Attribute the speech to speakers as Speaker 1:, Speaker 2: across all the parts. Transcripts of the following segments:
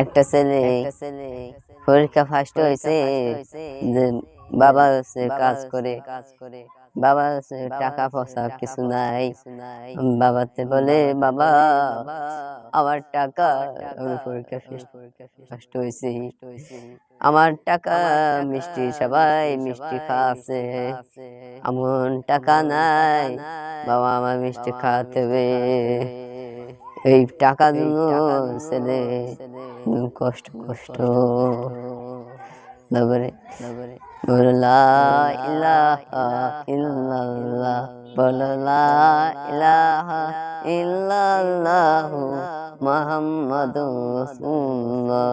Speaker 1: একটা ছেলে পরীক্ষা ফার্স্ট হয়েছে বাবা হচ্ছে কাজ করে। বাবা হচ্ছে টাকা পয়সা কিছু নাই। বাবাতে বলে বাবা আমার টাকা পরীক্ষা ফার্স্ট হয়েছে। আমার টাকা মিষ্টি সবাই মিষ্টি খাচ্ছে এমন টাকা নাই। বাবা আমার মিষ্টি খাওয়াতে হবে। এই টাকা জন্য ছেলে কষ্ট কষ্ট। তারপরে বলো ইলাহা ইল্লাল্লাহ বলো ইলাহা ইল্লাল্লাহু মুহাম্মাদুর রাসূলুল্লাহ।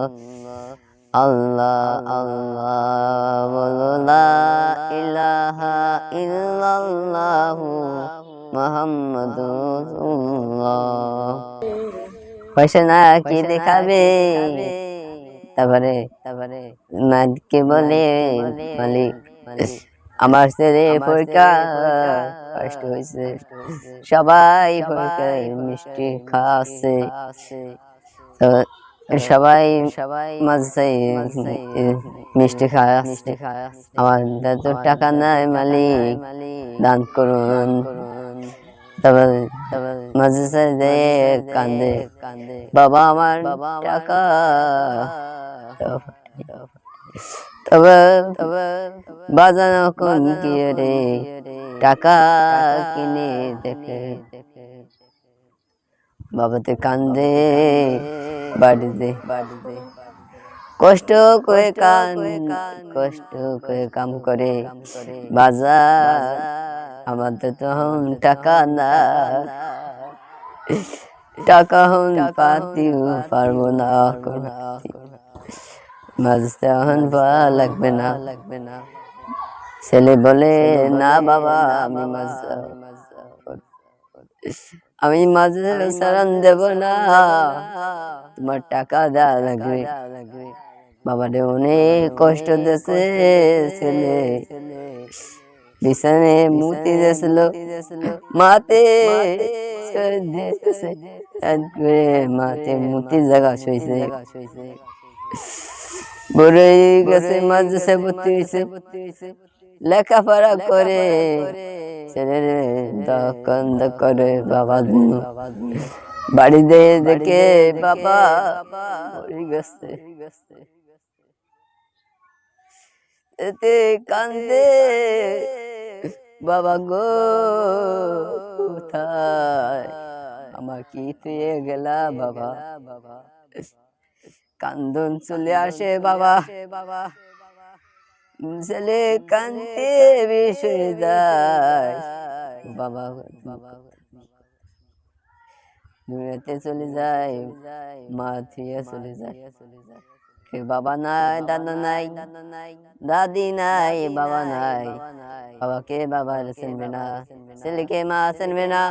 Speaker 1: আল্লাহ আল্লাহ বলো ইলাহা ইল্লাল্লাহু মুহাম্মাদুর পয়সা না কি দেখাবে? তারপরে তারপরে মালিককে বলে মালিক আমার ছেলে পরীক্ষা কষ্ট হয়েছে সবাই পরীক্ষায় মিষ্টি খাওয়াচ্ছে। সবাই সবাই মাঝে মিষ্টি খাওয়াচ্ছে। আমার তো টাকা নাই মালিক দান করুন। তারপর মাঝে সাথে কান্দে বাবা আমার টাকা তবে তবে বাজানো কোন কি রে টাকা কিনে দেখে বাবাতে কান্দে বাড়িতে বাড়িতে কষ্ট করে কান কষ্ট করে কাম করে, বাজার আমাদের তো হন টাকা না। টাকা হন পাতি পারব না মাঝতে হন পা লাগবে না লাগবে না। ছেলে বলে, না বাবা, আমি আমি মাঝে সারান দেব না। তোমার টাকা দেওয়া লাগবে। বাবারে অনেক কষ্ট দিয়েছে ছেলে। বিছানে মুতি দিয়েছিল মাতে মাতে মুতি জায়গা শুয়েছে বড় গেছে মাঝে সে ভর্তি হয়েছে লেখাপড়া করে ছেলে দকন্দ করে বাবা বাড়ি দিয়ে দেখে বাবা গেছে এতে কান্দে বাবা গো, কোথায়? আমার কি তুই গেলা বাবা? কান্দন চলে আসে বাবা। বাবা ছেলে কান্দে বেশে যায়। বাবা বাবা দুনিয়াতে চলে যায়, মা থিয়ে চলে যায়। কে বাবা নাই, দাদা নাই, দাদি নাই, বাবা নাই। বাবাকে বাবা চিনবে না ছেলেকে মা চিনবে না।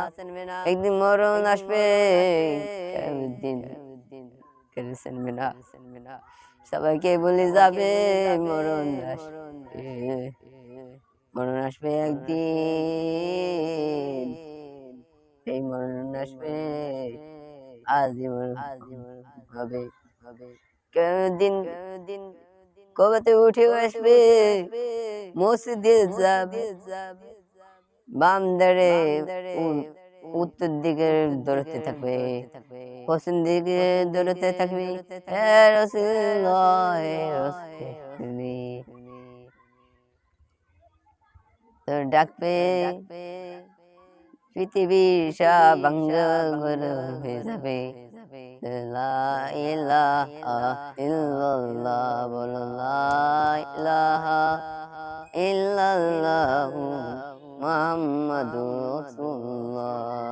Speaker 1: একদিন মরণ আসবে সবাইকে বলে যাবে, মরণ মরণ আসবে একদিন। এই মরণ আসবে, আজীবন হবে। দিন দিন কবেতে উঠে আসবে মসজিদে যাবে। বাম উত্তর দিকে দৌড়তে থাকবে, পশ্চিম দিকে দৌড়তে থাকবে। ডাকবে পৃথিবী সব ভঙ্গ হয়ে যাবে। লা ইলাহা ইল্লাল্লাহ বলো লা ইলাহা ইল্লাল্লাহু মুহাম্মাদুর রাসূলুল্লাহ